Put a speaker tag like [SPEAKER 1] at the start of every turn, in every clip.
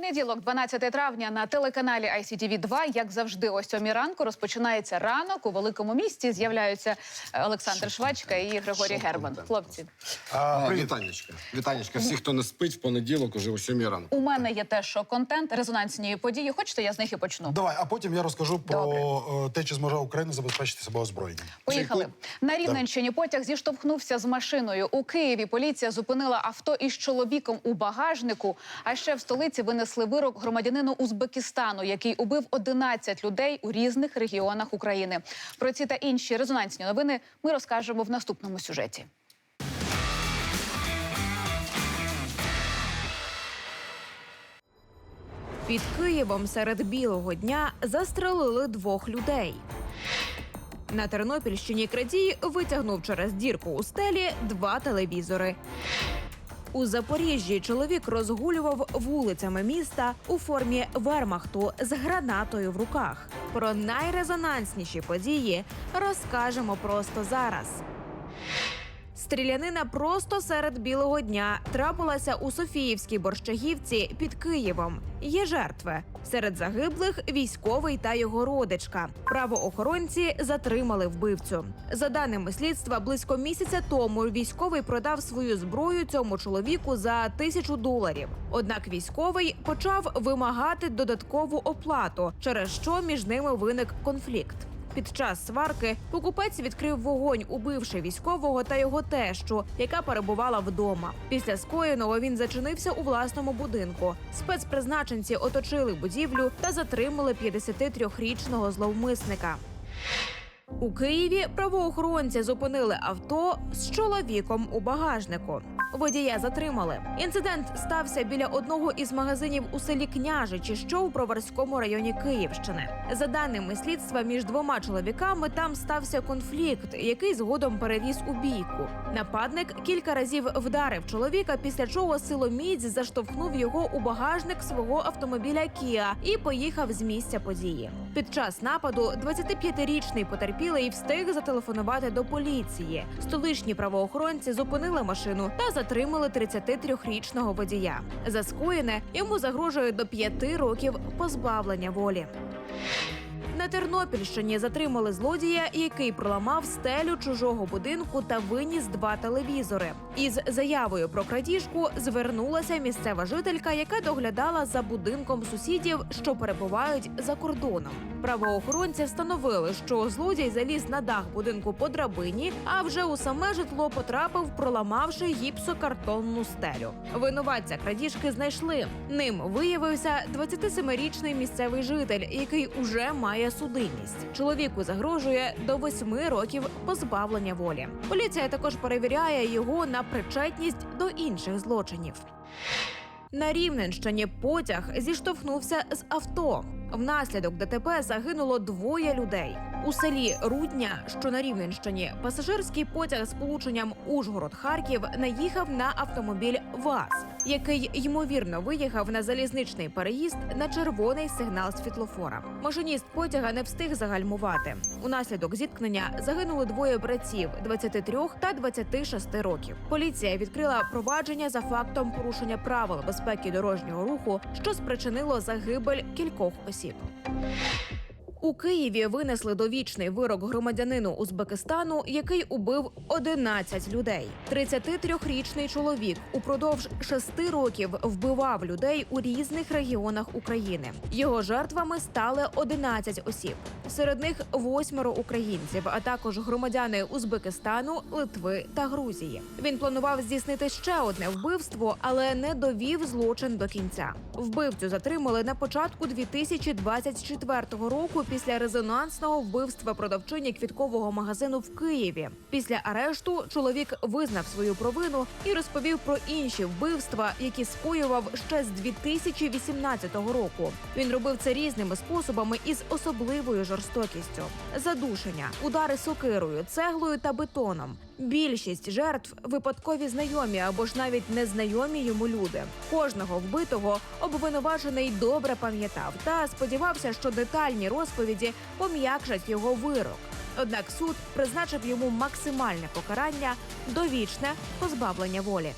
[SPEAKER 1] Понеділок, 12 травня, на телеканалі ICTV 2 як завжди, о 7 ранку розпочинається ранок. У великому місті з'являються е, Олександр Швачка і Григорій Герман. Хлопці,
[SPEAKER 2] А.
[SPEAKER 3] Вітанечка. Вітанечка. Всі, хто не спить в понеділок, уже о 7 ранку.
[SPEAKER 1] у мене є теж шок-контент, резонансні події. Хочете, я з них і почну.
[SPEAKER 2] Давай, а потім я розкажу про
[SPEAKER 1] Добре.
[SPEAKER 2] е, те, чи зможе Україна забезпечити себе озброєнням.
[SPEAKER 1] Поїхали на Рівненщині. Потяг зіштовхнувся з машиною. У Києві поліція зупинила авто із чоловіком у багажнику. А ще в столиці винесли вирок громадянину Узбекистану, який убив 11 людей у різних регіонах України. Про ці та інші резонансні новини ми розкажемо в наступному сюжеті.
[SPEAKER 4] Під Києвом серед білого дня застрелили двох людей. На Тернопільщині крадій витягнув через дірку у стелі два телевізори. У Запоріжжі чоловік розгулював вулицями міста у формі вермахту з гранатою в руках. Про найрезонансніші події розкажемо просто зараз. Стрілянина просто серед білого дня трапилася у Софіївській борщагівці під Києвом. Є жертви. Серед загиблих військовий та його родичка. Правоохоронці затримали вбивцю. За даними слідства, близько місяця тому військовий продав свою зброю цьому чоловіку за тисячу доларів. Однак військовий почав вимагати додаткову оплату, через що між ними виник конфлікт. Під час сварки покупець відкрив вогонь, убивши військового та його тещу, яка перебувала вдома. Після скоєного він зачинився у власному будинку. Спецпризначенці оточили будівлю та затримали 53-річного зловмисника. У Києві правоохоронці зупинили авто з чоловіком у багажнику. Водія затримали. Інцидент стався біля одного із магазинів у селі Княжичі, що у Броварському районі Київщини. За даними слідства, між двома чоловіками там стався конфлікт, який згодом переріс у бійку. Нападник кілька разів вдарив чоловіка, після чого силоміць заштовхнув його у багажник свого автомобіля Кіа і поїхав з місця події. Під час нападу 25-річний потерпілий встиг зателефонувати до поліції. Столичні правоохоронці зупинили машину та затримали 33-річного водія. За скоєне йому загрожує до 5 років позбавлення волі. На Тернопільщині затримали злодія, який проламав стелю чужого будинку та виніс два телевізори. Із заявою про крадіжку звернулася місцева жителька, яка доглядала за будинком сусідів, що перебувають за кордоном. Правоохоронці встановили, що злодій заліз на дах будинку по драбині, а вже у саме житло потрапив, проламавши гіпсокартонну стелю. Винуватця крадіжки знайшли. Ним виявився 27-річний місцевий житель, який уже має судимість. Чоловіку загрожує до 8 років позбавлення волі. Поліція також перевіряє його на причетність до інших злочинів. На Рівненщині потяг зіштовхнувся з авто. Внаслідок ДТП загинуло двоє людей. У селі Рудня, що на Рівненщині, пасажирський потяг з полученням Ужгород-Харків наїхав на автомобіль ВАЗ, який ймовірно виїхав на залізничний переїзд на червоний сигнал світлофора. Машиніст потяга не встиг загальмувати. Унаслідок зіткнення загинули двоє братів 23 та 26 років. Поліція відкрила провадження за фактом порушення правил безпеки дорожнього руху, що спричинило загибель кількох осіб осіб. У Києві винесли довічний вирок громадянину Узбекистану, який убив 11 людей. 33-річний чоловік упродовж шести років вбивав людей у різних регіонах України. Його жертвами стали 11 осіб. Серед них восьмеро українців, а також громадяни Узбекистану, Литви та Грузії. Він планував здійснити ще одне вбивство, але не довів злочин до кінця. Вбивцю затримали на початку 2024 року після резонансного вбивства продавчині квіткового магазину в Києві. Після арешту чоловік визнав свою провину і розповів про інші вбивства, які скоював ще з 2018 року. Він робив це різними способами із особливою жорстокістю: задушення, удари сокирою, цеглою та бетоном. Більшість жертв випадкові знайомі або ж навіть незнайомі йому люди. Кожного вбитого обвинувачений добре пам'ятав та сподівався, що детальні розповіді пом'якшать його вирок. Однак суд призначив йому максимальне покарання довічне позбавлення волі.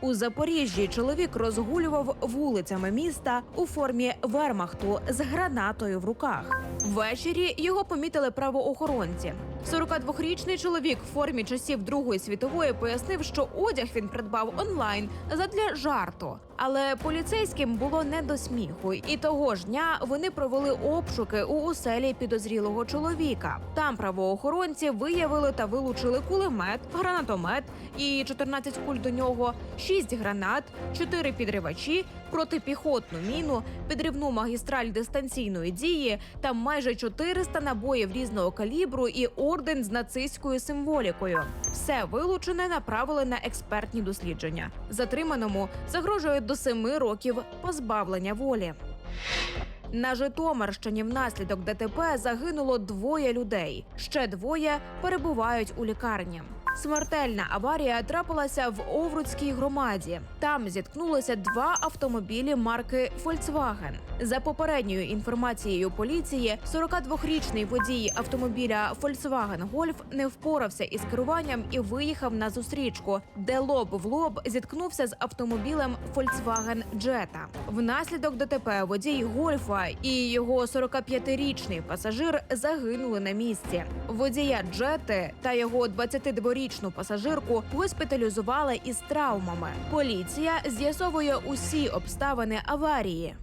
[SPEAKER 4] У Запоріжжі чоловік розгулював вулицями міста у формі вермахту з гранатою в руках. Ввечері його помітили правоохоронці. 42-річний чоловік в формі часів Другої світової пояснив, що одяг він придбав онлайн задля жарту. Але поліцейським було не до сміху, і того ж дня вони провели обшуки у оселі підозрілого чоловіка. Там правоохоронці виявили та вилучили кулемет, гранатомет і 14 куль до нього, 6 гранат, 4 підривачі, протипіхотну міну, підривну магістраль дистанційної дії та майже 400 набоїв різного калібру і орден з нацистською символікою. Все вилучене направили на експертні дослідження. Затриманому загрожує до семи років позбавлення волі. На Житомирщині внаслідок ДТП загинуло двоє людей. Ще двоє перебувають у лікарні. Смертельна аварія трапилася в Овруцькій громаді. Там зіткнулися два автомобілі марки Volkswagen. За попередньою інформацією поліції, 42-річний водій автомобіля Volkswagen Golf не впорався із керуванням і виїхав на зустрічку, де лоб в лоб зіткнувся з автомобілем Volkswagen Jetta. Внаслідок ДТП водій Гольфа і його 45-річний пасажир загинули на місці. Водія Джети та його 22-річну пасажирку госпіталізували із травмами. Поліція з'ясовує усі обставини аварії.